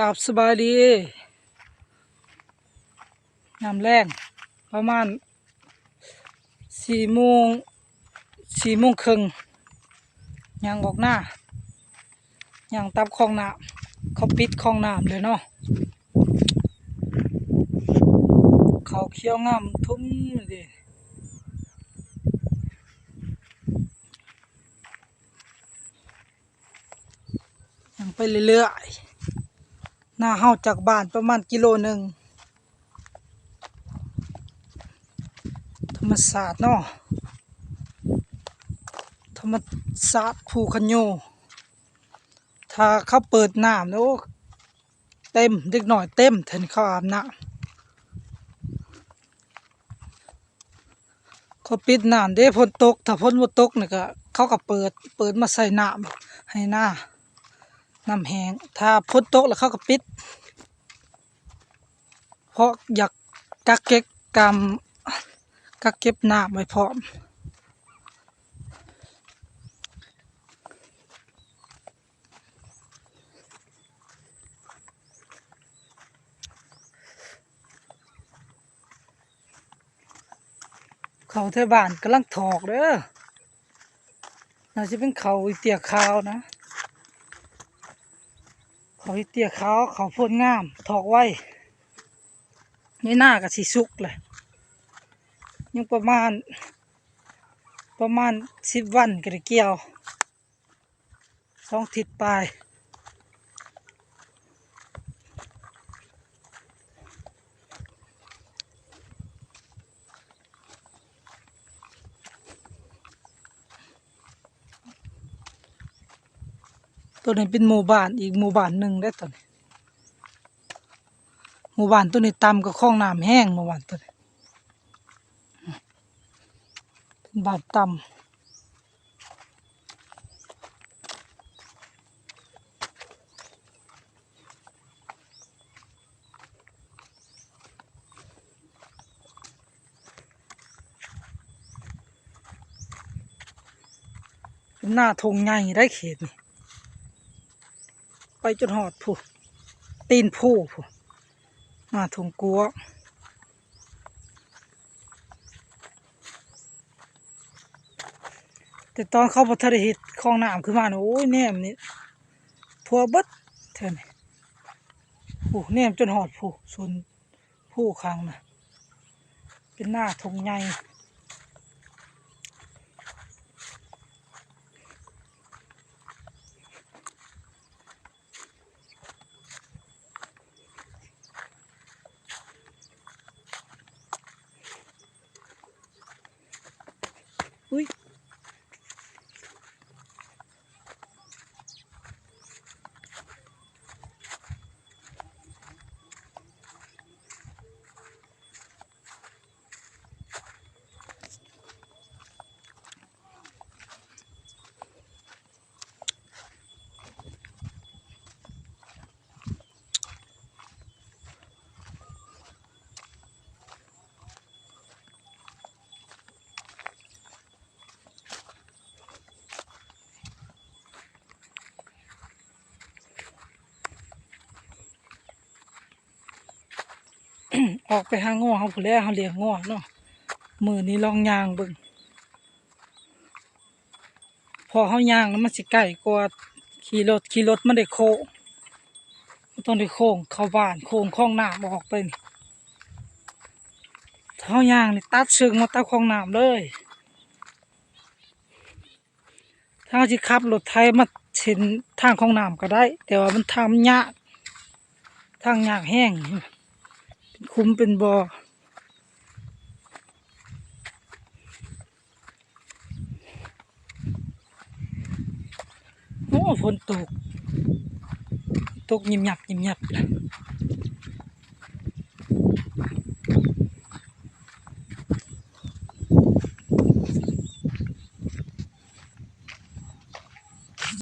กับสบายดียามแรงประมาณสี่โมงสี่โมงครึ่งยางออกหน้ายางตับคลองน้ำเขาปิดคลองน้ำเลยเนาะเขาเคี้ยวงามทุ่มเลยยังไปเรื่อยๆ น้าเฮาจากบ้านประมาณกิโลหนึ่งธรรมศาสตร์เนาะธรรมศาสตร์ภูคันโยถ้าเขาเปิดน้ำแล้วเต็มเด็กหน่อยเต็มถึงเขาอาบน้ำเขาปิดน้ำเด้ฝนตก ถ้าฝนบ่ตกนี่ก็เขาก็เปิดเปิดมาใส่น้ำให้หน้า น้ำแห้งถ้าพ้นโต๊ะแล้วเขาก็ปิด เพราะอยากกักเก็บกรรมกักเก็บน้ำไว้พร้อมเขาเทบานกำลังถอกเด้อน่าจะเป็นเขาอีเตียขาวนะ เขาเตี้ยขาวเขาพ่นงาม ถอกไว้นี่หน้ากับสีสุกเลยยังประมาณ ประมาณสิบวันกระเกี่ยวสองทิศปลาย ตัวนี้เป็นหมู่บ้านอีกหมู่บ้านหนึ่งได้ตัวนี้หมู่บ้านตัวนี้ต่ำก็คลองน้ำแห้งหมู่บ้านตัวนี้เป็นบ้านต่ำหน้าทงใหญ่ได้เขตนี่ ไปจนหอดผู้ตีนผู้ผู้มาทงกัวแต่ตอนเข้าพัทรหิตคลองน้ำขึ้นมาโอ้ยแนมนี่ทัวบดเท่านี่ผู้แนมจนหอดผู้ส่วนผู้คางนะเป็นหน้าทงใหญ่ ออกไปหาง้อเขาผู้แลเขาเลี้ยงง้อเนาะมือนี้ลองยางเบิ่งพอเขายางแล้วมันสิไก่กว่าขี่รถขี่รถมันได้โค้งมันต้องได้โค้งเข้าบ้านโค้งคลองน้ำออกไปนี่เขายางนี่ตัดเชิงมาตัดคลองน้ำเลยถ้าเขาสิขับรถไทยมาเส้นทางคลองน้ำก็ได้ แต่ว่ามันทำยากทางยากแห้ง คุ้มเป็นบอ่อโอ้ฝนตก ตกยิมหยับยิมหยับ